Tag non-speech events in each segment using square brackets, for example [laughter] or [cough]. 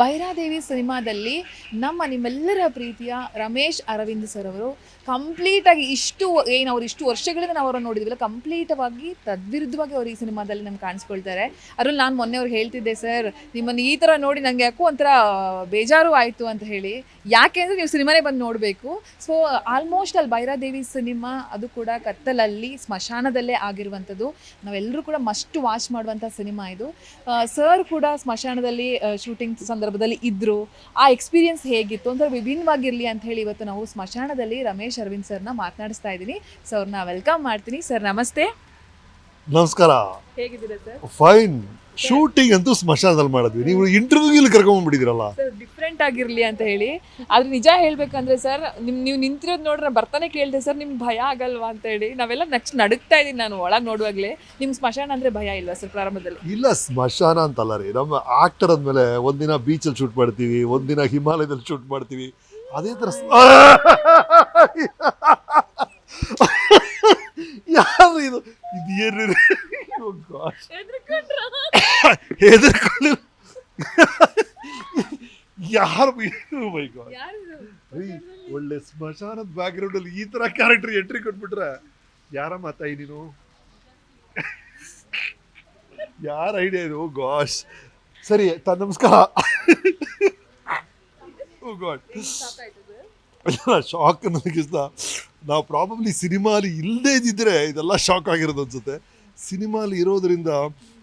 ಭೈರಾದೇವಿ ಸಿನಿಮಾದಲ್ಲಿ ನಮ್ಮ ನಿಮ್ಮೆಲ್ಲರ ಪ್ರೀತಿಯ ರಮೇಶ್ ಅರವಿಂದ್ ಸರ್ ಅವರು ಕಂಪ್ಲೀಟಾಗಿ ಇಷ್ಟು ಏನು ಅವರು ಇಷ್ಟು ವರ್ಷಗಳಿಂದ ನಾವು ಅವರನ್ನು ನೋಡಿದ್ವಿಲ್ಲ ಕಂಪ್ಲೀಟವಾಗಿ ತದ್ವಿರುದ್ಧವಾಗಿ ಅವರು ಈ ಸಿನಿಮಾದಲ್ಲಿ ನಮ್ಗೆ ಕಾಣಿಸ್ಕೊಳ್ತಾರೆ. ಅದರಲ್ಲಿ ನಾನು ಮೊನ್ನೆ ಅವ್ರು ಹೇಳ್ತಿದ್ದೆ, ಸರ್, ನಿಮ್ಮನ್ನು ಈ ಥರ ನೋಡಿ ನನಗೆ ಯಾಕೋ ಒಂಥರ ಬೇಜಾರು ಆಯಿತು ಅಂತ ಹೇಳಿ. ಯಾಕೆ ಅಂದರೆ ನೀವು ಸಿನಿಮಾನೇ ಬಂದು ನೋಡಬೇಕು. ಸೊ ಆಲ್ಮೋಸ್ಟ್ ಅಲ್ಲಿ ಭೈರಾದೇವಿ ಸಿನಿಮಾ ಅದು ಕೂಡ ಕತ್ತಲಲ್ಲಿ, ಸ್ಮಶಾನದಲ್ಲೇ ಆಗಿರುವಂಥದ್ದು. ನಾವೆಲ್ಲರೂ ಕೂಡ ಮಸ್ಟ್ ವಾಚ್ ಮಾಡುವಂಥ ಸಿನಿಮಾ ಇದು. ಸರ್ ಕೂಡ ಸ್ಮಶಾನದಲ್ಲಿ ಶೂಟಿಂಗ್ ಸಂದರ್ಭದಲ್ಲಿ ಇದ್ದರು ಆ ಎಕ್ಸ್ಪೀರಿಯನ್ಸ್ ಹೇಗಿತ್ತು? ಒಂಥರ ವಿಭಿನ್ನವಾಗಿರಲಿ ಅಂತ ಹೇಳಿ ಇವತ್ತು ನಾವು ಸ್ಮಶಾನದಲ್ಲಿ ರಮೇಶ್ ಅರವಿಂದ್ ಸರ್ನ ಮಾತನಾಡಿಸ್ತಾ ಇದ್ದೀನಿ. ಸರ್ನ ವೆಲ್ಕಮ್ ಮಾಡ್ತೀನಿ. ಸರ್ ನಮಸ್ತೆ. ನಮಸ್ಕಾರ. ಹೇಗಿದ್ದೀರಾ ಸರ್? ಫೈನ್ ಶೂಟಿಂಗ್ ಅಂತೂ ಸ್ಮಶಾನದಲ್ಲಿ ಮಾಡಿದ್ವಿ. ನೀವು ಇಂಟರ್ವ್ಯೂಗೆ ಕರ್ಕೊಂಡ್ಬಿಟ್ಟಿದ್ದೀರಲ್ಲ ಸರ್ ಡಿಫ್ರೆಂಟ್ ಆಗಿರಲಿ ಅಂತ ಹೇಳಿ. ಆದ್ರೆ ನಿಜ ಹೇಳ್ಬೇಕಂದ್ರೆ ಸರ್ ನಿಮ್ ನೀವು ನಿಂತಿರೋದು ನೋಡ್ರೆ ಬರ್ತಾನೆ ಕೇಳಿದೆ ಸರ್ ನಿಮ್ಗೆ ಭಯ ಆಗಲ್ವಾ? ಅಂತ ಹೇಳಿ ನಾವೆಲ್ಲ ನೆಕ್ಸ್ಟ್ ನಡುಗ್ತಾ ಇದ್ದೀನಿ ನಾನು ಒಳಗೆ ನೋಡುವಾಗಲೇ. ನಿಮ್ಗೆ ಸ್ಮಶಾನ ಅಂದ್ರೆ ಭಯ ಇಲ್ವಾ ಸರ್ ಪ್ರಾರಂಭದಲ್ಲಿ? ಇಲ್ಲ ಸ್ಮಶಾನ ಅಂತಲ್ಲ ರೀ. ನಮ್ಮ ಆಕ್ಟರ್ ಅಂದಮೇಲೆ ಒಂದಿನ ಬೀಚಲ್ಲಿ ಶೂಟ್ ಮಾಡ್ತೀವಿ ಒಂದಿನ ಹಿಮಾಲಯದಲ್ಲಿ ಶೂಟ್ ಮಾಡ್ತೀವಿ. ಅದೇ ಥರ ಸ್- ಯಾರು ಇದು? ಇದು ಏನು ಹೆದರ್ಕೊಳ್ಳಿ [laughs] ಯಾರು ಮೈ ಗಾಡ್ ರೀ ಒಳ್ಳೆ ಸ್ಮಶಾನದ ಬ್ಯಾಕ್ಗ್ರೌಂಡ್ ಅಲ್ಲಿ ಈ ತರ ಕ್ಯಾರೆಕ್ಟರ್ ಎಂಟ್ರಿ ಕೊಟ್ಬಿಟ್ರೆ ಯಾರ ಮಾತಾಯಿ ನೀನು? ಯಾರ ಐಡಿಯಾ ಇದು? ಗಾಶ್ ಸರಿ ತ ನಮಸ್ಕಾರ. ಓ ಗಾಡ್ ಶಾಕ್ ನನಗಿಸ್ತ ನಾವು ಪ್ರಾಬಬ್ಲಿ ಸಿನಿಮಾಲಿ ಇಲ್ಲದೇ ಇದ್ದಿದ್ರೆ ಇದೆಲ್ಲ ಶಾಕ್ ಆಗಿರೋದು ಅನ್ಸುತ್ತೆ. ಸಿನಿಮಾಲಿ ಇರೋದ್ರಿಂದ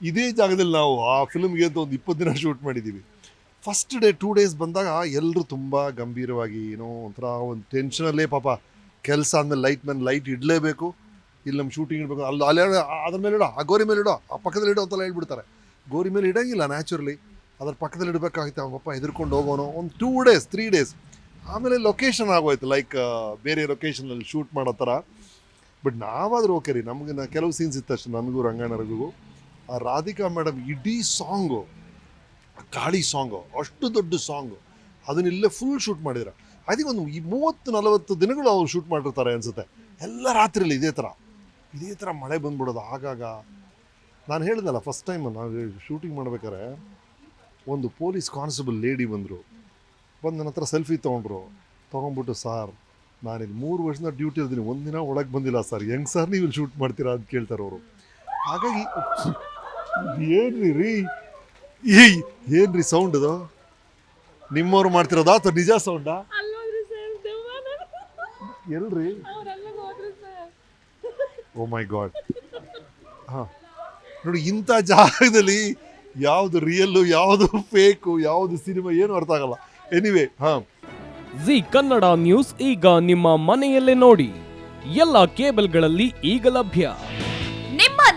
ಇದೇ ಜಾಗದಲ್ಲಿ ನಾವು ಆ ಫಿಲ್ಮ್ಗೆ ಅಂತ ಒಂದು ಇಪ್ಪತ್ತು ದಿನ ಶೂಟ್ ಮಾಡಿದ್ದೀವಿ ಫಸ್ಟ್ ಡೇ ಟೂ ಡೇಸ್ ಬಂದಾಗ ಎಲ್ಲರೂ ತುಂಬ ಗಂಭೀರವಾಗಿ ಏನೋ ಒಂಥರ ಒಂದು ಟೆನ್ಷನಲ್ಲೇ ಪಾಪ ಕೆಲಸ ಅಂದಮೇಲೆ ಲೈಟ್ ಮೇಲೆ ಲೈಟ್ ಇಡಲೇಬೇಕು. ಇಲ್ಲಿ ನಮ್ಮ ಶೂಟಿಂಗ್ ಇಡಬೇಕು. ಅಲ್ಲಿ ಅಲ್ಲೇ ಅದ್ರ ಮೇಲೆ ಇಡೋ, ಆ ಗೋರಿ ಮೇಲೆ ಇಡೋ, ಆ ಪಕ್ಕದಲ್ಲಿ ಇಡೋ ಅಂತೆಲ್ಲ ಹೇಳ್ಬಿಡ್ತಾರೆ. ಗೋರಿ ಮೇಲೆ ಇಡೋಂಗಿಲ್ಲ ನ್ಯಾಚುರಲಿ ಅದ್ರ ಪಕ್ಕದಲ್ಲಿ ಇಡಬೇಕಾಗಿತ್ತು ಅವ್ನ ಪಪ್ಪ ಹೆದರ್ಕೊಂಡು ಹೋಗೋನು. ಒಂದು ಟೂ ಡೇಸ್ ತ್ರೀ ಡೇಸ್ ಆಮೇಲೆ ಲೊಕೇಶನ್ ಆಗೋಯ್ತು ಲೈಕ್ ಬೇರೆ ಲೊಕೇಶನಲ್ಲಿ ಶೂಟ್ ಮಾಡೋ ಥರ. ಬಟ್ ನಾವಾದರೂ ಓಕೆ ರೀ ನಮಗೆ ಕೆಲವು ಸೀನ್ಸ್ ಇತ್ತಷ್ಟು, ನನಗೂ ರಂಗಣ್ಣರಿಗೂ. ಆ ರಾಧಿಕಾ ಮೇಡಮ್ ಇಡೀ ಸಾಂಗು ಗಾಳಿ ಸಾಂಗು, ಅಷ್ಟು ದೊಡ್ಡ ಸಾಂಗು. ಅದನ್ನಿಲ್ಲೇ ಫುಲ್ ಶೂಟ್ ಮಾಡಿದ್ರು. ಐ ಥಿಂಕ್ ಒಂದು ಈ ಮೂವತ್ತು, ನಲವತ್ತು ದಿನಗಳು ಅವ್ರು ಶೂಟ್ ಮಾಡಿರ್ತಾರೆ ಅನಿಸುತ್ತೆ. ಎಲ್ಲ ರಾತ್ರಿಯಲ್ಲಿ ಇದೇ ಥರ ಇದೇ ಥರ ಮಳೆ ಬಂದ್ಬಿಡೋದು ಆಗಾಗ. ನಾನು ಹೇಳಿದ್ನಲ್ಲ ಫಸ್ಟ್ ಟೈಮ್ ನಾವು ಶೂಟಿಂಗ್ ಮಾಡ್ಬೇಕಾದ್ರೆ ಒಂದು ಪೊಲೀಸ್ ಕಾನ್ಸ್ಟೇಬಲ್ ಲೇಡಿ ಬಂದರು. ಬಂದು ನನ್ನ ಹತ್ರ ಸೆಲ್ಫಿ ತೊಗೊಂಡ್ರು. ತೊಗೊಂಡ್ಬಿಟ್ಟು, ಸಾರ್, ನಾನಿಲ್ಲಿ ಮೂರು ವರ್ಷದಿಂದ ಡ್ಯೂಟಿ ಇರ್ತೀನಿ. ಒಂದಿನ ಒಳಗೆ ಬಂದಿಲ್ಲ ಸರ್. ಹೆಂಗೆ ಸರ್ ನೀವು ಶೂಟ್ ಮಾಡ್ತೀರಾ? ಅಂತ ಕೇಳ್ತಾರೆ ಅವರು. ಹಾಗಾಗಿ, ಏನ್ರಿ ರೀ? ಈ ಏನ್ರಿ ಸೌಂಡ್ ಅದು ನಿಮ್ಮವ್ರು ಮಾಡ್ತಿರೋದಾ ಅಥವಾ ನಿಜ ಸೌಂಡಾ ಎಲ್ರಿ? ಓ ಮೈ ಗಾಡ್ ಹಾಂ. ನೋಡಿ ಇಂಥ ಜಾಗದಲ್ಲಿ ಯಾವುದು ರಿಯಲ್ಲು ಯಾವುದು ಫೇಕು ಯಾವುದು ಸಿನಿಮಾ ಏನು ಅರ್ಥ ಆಗಲ್ಲ. ಎನಿವೆ ಹಾ. ಜಿ ಕನ್ನಡ ನ್ಯೂಸ್ ಈಗ ನಿಮ್ಮ ಮನೆಯಲ್ಲೇ ನೋಡಿ. ಎಲ್ಲ ಕೇಬಲ್ಗಳಲ್ಲಿ ಈಗ ಲಭ್ಯ.